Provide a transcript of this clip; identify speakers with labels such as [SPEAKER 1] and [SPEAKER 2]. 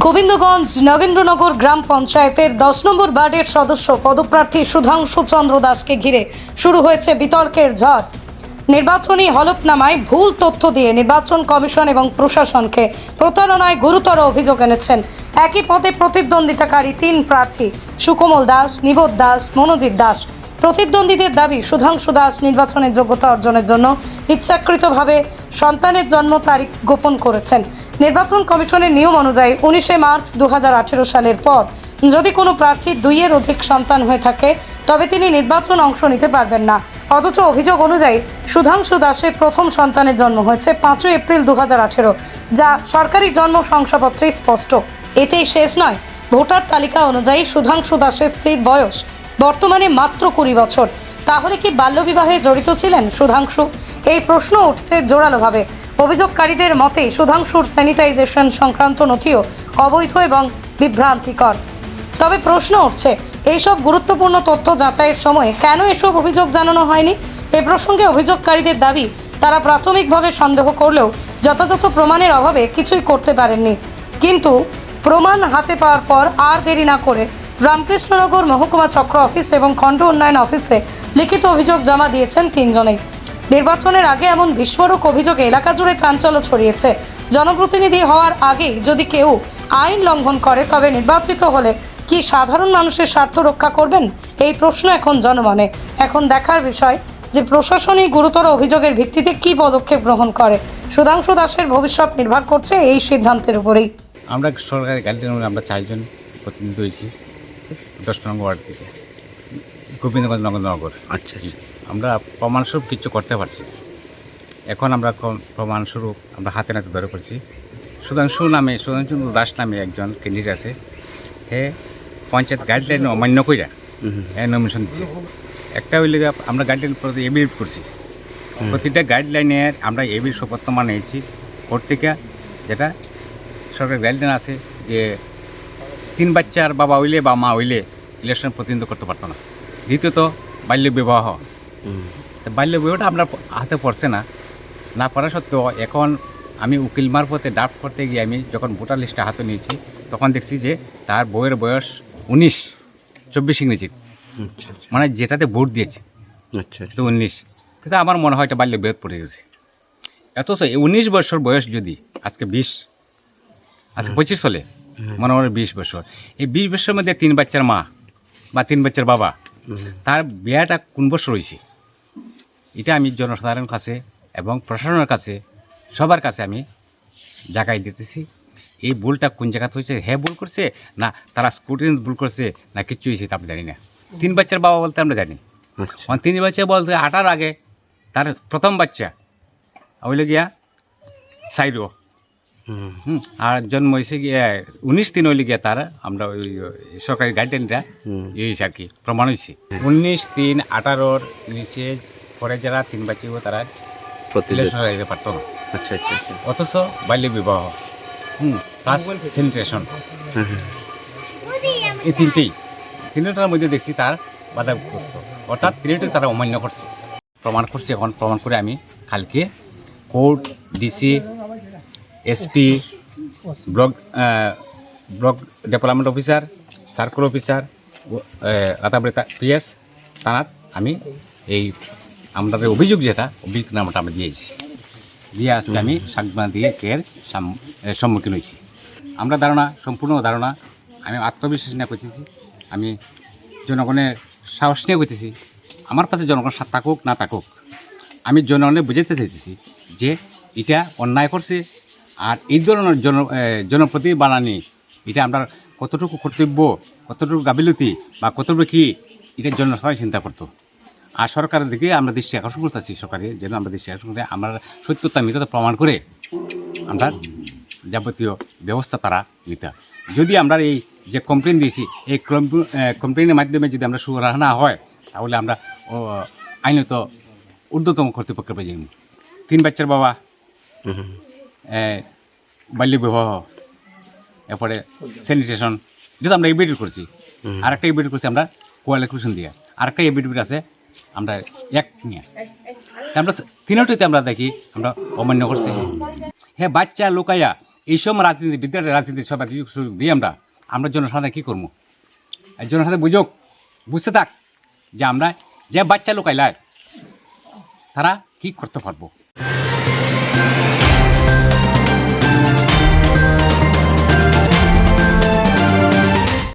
[SPEAKER 1] গোবিন্দগঞ্জ নগেন্দ্রনগর গ্রাম পঞ্চায়েতের দশ নম্বর বার্ডের সদস্য পদপ্রার্থী সুধাংশু চন্দ্র দাসকে ঘিরে শুরু হয়েছে বিতর্কের ঝড়। নির্বাচনী হলফনামায় ভুল তথ্য দিয়ে নির্বাচন কমিশন এবং প্রশাসনকে প্রতারণায় গুরুতর অভিযোগ এনেছেন। একই পদে প্রতিদ্বন্দ্বিতাকারী তিন প্রার্থী সুকোমল দাস নিবোধ দাস, মনোজিৎ দাস। প্রতিদ্বন্দ্বীদের দাবি সুধাংশু দাস নির্বাচনের যোগ্যতা অর্জনের জন্য ইচ্ছাকৃতভাবে সন্তানের জন্ম তারিখ গোপন করেছেন। নির্বাচন কমিশনের নিয়ম অনুযায়ী উনিশে মার্চ দু হাজার আঠারো সালের পর যদি কোনো প্রার্থীর দুইয়ের অধিক সন্তান হয়ে থাকে, তবে তিনি নির্বাচন অংশ নিতে পারবেন না। অথচ অভিযোগ অনুযায়ী সুধাংশু দাসের প্রথম সন্তানের জন্ম হয়েছে পাঁচই এপ্রিল দু হাজার আঠেরো, যা সরকারি জন্ম শংসাপত্রে স্পষ্ট। এতেই শেষ নয়। ভোটার তালিকা অনুযায়ী সুধাংশু দাসের স্ত্রীর বয়স বর্তমানে মাত্র কুড়ি বছর। তাহলে কি বাল্যবিবাহে জড়িত ছিলেন সুধাংশু? এই প্রশ্ন উঠছে জোরালোভাবে। অভিযোগকারীদের মতে সুধাংশুর স্যানিটাইজেশন সংক্রান্ত নথিও অবৈধ এবং বিভ্রান্তিকর। তবে প্রশ্ন উঠছে, এইসব গুরুত্বপূর্ণ তথ্য যাচাইয়ের সময় কেন এসব অভিযোগ জানানো হয়নি? এ প্রসঙ্গে অভিযোগকারীদের দাবি, তারা প্রাথমিকভাবে সন্দেহ করলেও যথাযথ প্রমাণের অভাবে কিছুই করতে পারেননি। কিন্তু প্রমাণ হাতে পাওয়ার পর আর দেরি না করে রামকৃষ্ণনগর মহকুমা চক্র অফিস এবং খণ্ড উন্নয়ন অফিসে লিখিত অভিযোগ জমা দিয়েছেন তিনজনেই। নির্বাচনের আগে এমন বিস্ফোরক অভিযোগে এলাকা জুড়ে চাঞ্চল্য ছড়িয়েছে। জনপ্রতিনিধি হওয়ার আগেই যদি কেউ আইন লঙ্ঘন করে, তবে নির্বাচিত হলে কি সাধারণ মানুষের স্বার্থ রক্ষা করবেন? এই প্রশ্ন এখন জনমনে। এখন দেখার বিষয় যে প্রশাসনিক গুরুতর অভিযোগের ভিত্তিতে কি পদক্ষেপ গ্রহণ করে। সুধাংশু দাসের ভবিষ্যৎ নির্ভর করছে এই সিদ্ধান্তের উপরেই।
[SPEAKER 2] আমরা সরকারি গাইডলাইন আমরা চারজন প্রতিনিধি হয়েছি। দশ নম্বর ওয়ার্ড থেকে। গোবিন্দগঞ্জ নগরনগর
[SPEAKER 3] আচ্ছা আচ্ছা।
[SPEAKER 2] আমরা প্রমাণস্বরূপ কিছু করতে পারছি। এখন আমরা প্রমাণস্বরূপ আমরা হাতে নাতে ধরে করছি সুধাংশু নামে সুধাংশু দাস নামে একজন ক্যান্ডিডেট আছে। হে পঞ্চায়েত গাইডলাইন অমান্য কইরা হ্যাঁ নমিনেশন দিচ্ছে একটা হইলে আমরা গাইডলাইন প্রতি এবিট করছি। প্রতিটা গাইডলাইনের আমরা এবির শপথনামা নিয়েছি। কোর্ট থেকে যেটা সরকারের গাইডলাইন আছে যে তিন বাচ্চার বাবা হইলে বা মা হইলে ইলেকশন প্রতিনিধিত্ব করতে পারতো না। দ্বিতীয়ত বাল্য বিবাহ। তো বাল্য বিবাহটা আপনার হাতে পড়ছে না। না পড়া সত্ত্বেও এখন আমি উকিল মারফতে ড্রাফট করতে গিয়ে আমি যখন ভোটার লিস্টটা হাতে নিয়েছি তখন দেখছি যে তার বইয়ের বয়স উনিশ চব্বিশ ইংরেজি। মানে যেটাতে ভোট দিয়েছে।
[SPEAKER 3] আচ্ছা
[SPEAKER 2] তো উনিশ। কিন্তু আমার মনে হয় এটা বাল্য বিরোধ পড়ে গেছে। এত উনিশ বছর বয়স যদি আজকে বিশ আজকে পঁচিশ চলে মনে হয় বিশ বছর। এই বিশ বছরের মধ্যে তিন বাচ্চার মা বা তিন বাচ্চার বাবা তার বিয়াটা কোন বছর হয়েছে? এটা আমি জনসাধারণের কাছে এবং প্রশাসনের কাছে সবার কাছে আমি জাগাই দিতেছি। এই ভুলটা কোন জায়গাতে হয়েছে? হ্যাঁ ভুল করছে না তারা স্কুটিন ভুল করছে না কিচ্ছু হয়েছে তা আমরা জানি না। তিন বাচ্চার বাবা বলতে আমরা জানি।
[SPEAKER 3] আচ্ছা।
[SPEAKER 2] তিন বাচ্চা বলতে আটার আগে তার প্রথম বাচ্চা হইল গিয়া সাইরো। আর জন্ম হয়েছে গিয়ে উনিশ দিন হইলে গিয়া তার আমরা ওই সরকারি গাইডলাইনটা। ইয়ে হয়েছে আর কি প্রমাণ হয়েছে উনিশ তিন আঠারোর নিচে পরে যারা তিন বাচ্চা তারা যেতে পারতো না।
[SPEAKER 3] আচ্ছা আচ্ছা আচ্ছা।
[SPEAKER 2] অথচ বাল্য বিবাহ। হুম এই তিনটেই। তিনটার মধ্যে দেখছি তার বাধাগ্রস্ত। অর্থাৎ তিনটে তারা অমান্য করছে। প্রমাণ করছে এখন প্রমাণ করে আমি কালকে court DC SP block block development officer circle officer Ratabari PS থানাত আমি এই আমাদের অভিযোগ যেটা, অভিযোগ নামটা আমরা দিয়েছি দিয়ে আজকে আমি সাংবাদিক দিয়ে এর সাম- সম্মুখীন হয়েছি। আমরা ধারণা, সম্পূর্ণ ধারণা, আমি আত্মবিশ্বাস নিয়ে করতেছি আমি জনগণের সাহস নিয়ে করতেছি আমার কাছে জনগণ থাকুক, না থাকুক, আমি জনগণে বুঝাতে চাইতেছি যে এটা অন্যায় করছে আর এই ধরনের জন জনপ্রতি বানানি, এটা আমরা কতটুকু কর্তব্য, কতটুকু গাবিলতি বা কতটুকু কি জন্য সবাই চিন্তা করতো। আর সরকারের দিকে আমরা দৃষ্টি আকর্ষণ করতেছি, সরকারে যেন আমরা দৃষ্টি আকর্ষণ করে, আমরা সত্যতা, মিথ্যতা প্রমাণ করে আমরা যাবতীয় ব্যবস্থা তারা নিতে যদি আমরা এই যে কমপ্লেন দিয়েছি, এই কমপ্লেনের মাধ্যমে যদি আমরা সুরাহা না হয়, তাহলে আমরা আইনত ঊর্ধ্বতম কর্তৃপক্ষের পাই যাই তিন বাচ্চার বাবা বাল্য বিবাহ এরপরে স্যানিটেশন যেটা আমরা এবিডিট করছি আর একটা এবিডিট করছি আমরা কোয়াল কোয়ালিফিকেশন দিয়ে। আর একটা এবিডিট আছে আমরা এক নিয়ে। আমরা তিনটিতে আমরা দেখি আমরা অমান্য করছি। হ্যাঁ বাচ্চা লুকাইয়া এইসব রাজনীতি বিদ্যালয় রাজনীতি সব সুযোগ সুযোগ দিই আমরা আমরা জনসাধারণ কী করব? জনসাধারণ বুঝুক বুঝতে থাক যে আমরা যে বাচ্চা লোকাইলায় তারা কী করতে পারব?